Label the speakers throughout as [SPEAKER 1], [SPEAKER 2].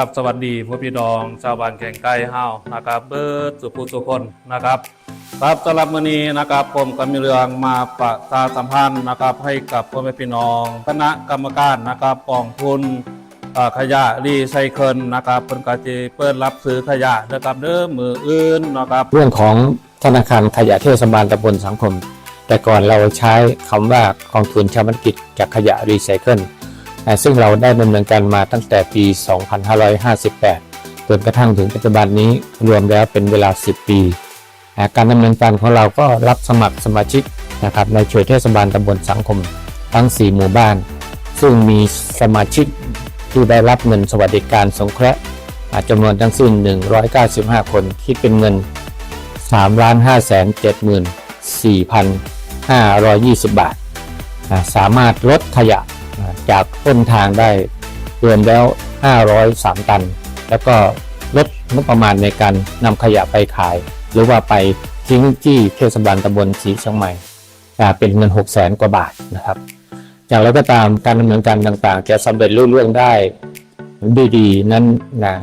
[SPEAKER 1] ครับสวัสดีพ่อพี่น้อง ชาวบ้านแข่งไก่เฮาวนะครับเบิร์ดสุภูสุคนนะครับ ครับสำหรับมื้อนี้นะครับผมก็มีเรื่องมาประชาสัมพันธ์นะครับ ให้กับพ่อแม่พี่น้อง คณะกรรมการนะครับกองทุนขยะรีไซเคิลนะครับเพิ่นก็สิเปิดรับซื้อขยะนะครับเด้อมืออื่นนะครับ
[SPEAKER 2] เรื่องของธนาคารขยะเทศบาลตำบลสังคม แต่ก่อนเราใช้คำว่ากองทุนชาวบันกิจจากขยะรีไซเคิล ซึ่งเราได้ดำเนินการมาตั้งแต่ปี 2558 จนกระทั่งถึงปัจจุบันนี้รวมแล้วเป็นเวลา 10 ปี การดำเนินการของเราก็รับสมัครสมาชิกนะครับในเขตเทศบาลตำบลสังคมทั้ง 4 หมู่บ้าน ซึ่งมีสมาชิกที่ได้รับเงินสวัสดิการสงเคราะห์จำนวนทั้งสิ้น 195 คนคิดเป็นเงิน 3 5 7 4 520 บาท สามารถลดขยะ จากต้นทางได้รวมแล้ว 503 ตัน แล้วก็ลดงบประมาณในการนำขยะไปขาย หรือว่าไปทิ้งที่เทศบาลตำบลสีเชียงใหม่เป็นเงิน 6 0 0 0 0 0กว่าบาทนะครับ อย่างไรก็ตามการดำเนินการต่างๆ จะสำเร็จรุ่ร่วงได้ด้วยดีนั้นนะ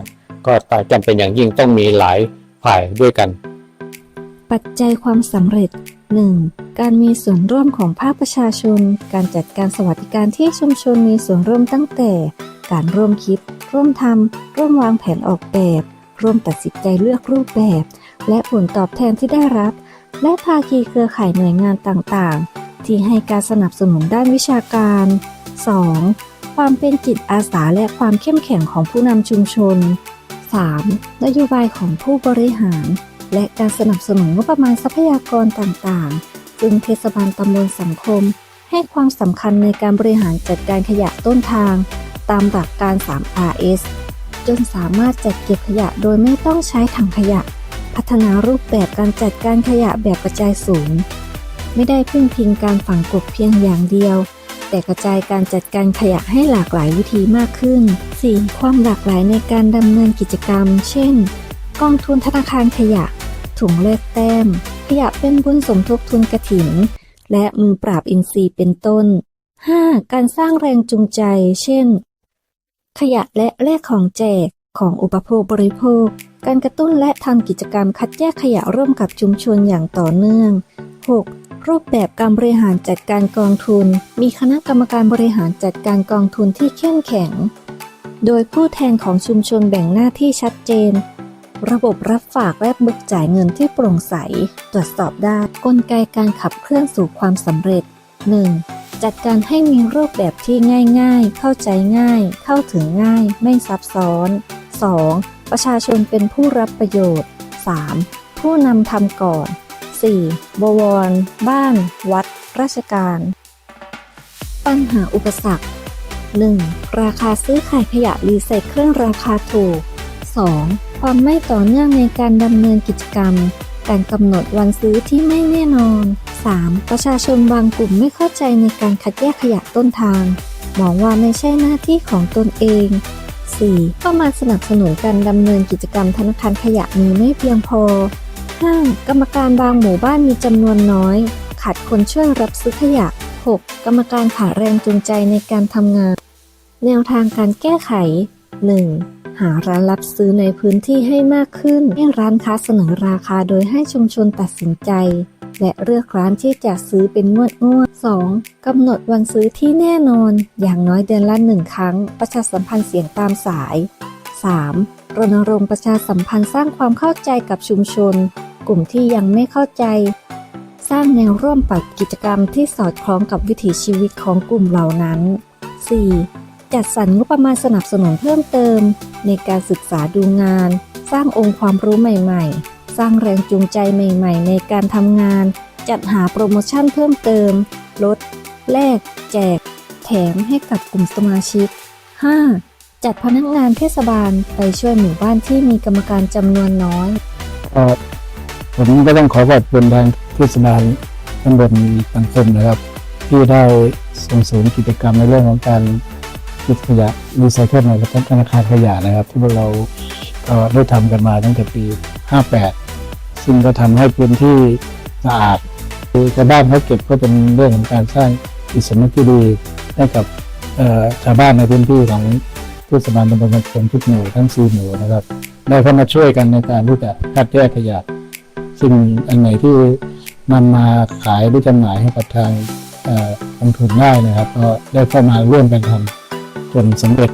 [SPEAKER 2] ก็จำเป็นอย่างยิ่งต้องมีหลายฝ่ายด้วยกัน
[SPEAKER 3] ปัจจัยความสำเร็จ 1. การมีส่วนร่วมของภาคประชาชน การจัดการสวัสดิการที่ชุมชนมีส่วนร่วมตั้งแต่ การร่วมคิด ร่วมทำร่วมวางแผนออกแบบ ร่วมตัดสินใจเลือกรูปแบบ และผลตอบแทนที่ได้รับ และภาคีเครือข่ายหน่วยงานต่างๆ ที่ให้การสนับสนุนด้านวิชาการ 2. ความเป็นจิตอาสาและความเข้มแข็งของผู้นำชุมชน 3. นโยบายของผู้บริหาร และการสนับสนุนงบประมาณทรัพยากรต่างๆ ซึ่งเทศบาลตำบลสังคม ให้ความสำคัญในการบริหารจัดการขยะต้นทาง ตามหลักการ 3RS จนสามารถจัดเก็บขยะโดยไม่ต้องใช้ถังขยะ พัฒนารูปแบบการจัดการขยะแบบกระจายสูง ไม่ได้พึ่งพิงการฝังกลบเพียงอย่างเดียว แต่กระจายการจัดการขยะให้หลากหลายวิธีมากขึ้น 4. ความหลากหลายในการดำเนินกิจกรรม เช่น กองทุนธนาคารขยะ ถุงแลกแต้ม ขยะเป็นบุญสมทบทุนกระถิน และมือปราบอินทรีย์เป็นต้น 5. การสร้างแรงจูงใจ เช่น ขยะและแลกของแจกของอุปโภคบริโภค การกระตุ้นและทำกิจกรรมคัดแยกขยะร่วมกับชุมชนอย่างต่อเนื่อง 6. รูปแบบการบริหารจัดการกองทุน มีคณะกรรมการบริหารจัดการกองทุนที่เข้มแข็ง โดยผู้แทนของชุมชนแบ่งหน้าที่ชัดเจน ระบบรับฝากและเบิกจ่ายเงินที่โปร่งใส ตรวจสอบได้กลไกการขับเคลื่อนสู่ความสำเร็จ 1. จัดการให้มีรูปแบบที่ง่ายๆ เข้าใจง่าย เข้าถึงง่าย ไม่ซับซ้อน 2. ประชาชนเป็นผู้รับประโยชน์ 3. ผู้นำทำก่อน 4. บวร บ้าน วัด ราชการ ปัญหาอุปสรรค 1. ราคาซื้อขายขยะรีไซเคิลราคาถูก 2. ความไม่ต่อเนื่องในการดำเนินกิจกรรม การกำหนดวันซื้อที่ไม่แน่นอน 3. ประชาชนบางกลุ่มไม่เข้าใจในการคัดแยกขยะต้นทาง มองว่าไม่ใช่หน้าที่ของตนเอง 4. เข้ามาสนับสนุนการดำเนินกิจกรรมธนาคารขยะมีไม่เพียงพอ 5. กรรมการบางหมู่บ้านมีจำนวนน้อย ขาดคนช่วยรับซื้อขยะ 6. กรรมการขาดแรงจูงใจในการทำงาน แนวทางการแก้ไข 1. หาร้านรับซื้อในพื้นที่ให้มากขึ้น ให้ร้านค้าเสนอราคาโดยให้ชุมชนตัดสินใจ และเลือกร้านที่จะซื้อเป็นงวดงวด 2. กำหนดวันซื้อที่แน่นอน อย่างน้อยเดือนละหนึ่งครั้ง ประชาสัมพันธ์เสียงตามสาย 3. รณรงค์ประชาสัมพันธ์สร้างความเข้าใจกับชุมชน กลุ่มที่ยังไม่เข้าใจ สร้างแนวร่วมปัดกิจกรรมที่สอดคล้องกับวิถีชีวิตของกลุ่มเหล่านั้น 4. จัดสรรงบประมาณสนับสนุนเพิ่มเติม ในการศึกษาดูงาน สร้างองค์ความรู้ใหม่ๆ สร้างแรงจูงใจใหม่ๆ ในการทำงาน จัดหาโปรโมชั่นเพิ่มเติม ลด แลก แจก แถมให้กับกลุ่มสมาชิก 5. จัดพนักงานเทศบาลไปช่วยหมู่บ้านที่มีกรรมการจำนวนน้อย
[SPEAKER 4] ก็ ผมก็ต้องขอขอบคุณทางเทศบาลตำบลสังคมนะครับ ที่ได้ส่งเสริมกิจกรรมในเรื่องของการเก็บขยะรีไซเคิลในธนาคารขยะนะครับ ที่พวกเราก็ได้ทำกันมาตั้งแต่ปี 58 ซึ่งก็ทำให้พื้นที่สะอาดคือชาวบ้านเขาเก็บก็เป็นเรื่องของการสร้างอิสรมที่ดีให้กับชาวบ้านในพื้นที่ของเทศบาลตำบลบางคนทุกหมู่ทั้งสี่หมู่นะครับได้เข้ามาช่วยกันในการที่จะคัดแยกขยะ ซึ่งอันไหนที่นำมาขายหรือจำหน่ายให้กับทางเอ่อกองทุนได้นะครับ ก็ได้เข้ามาร่วมกันทำจนสำเร็จ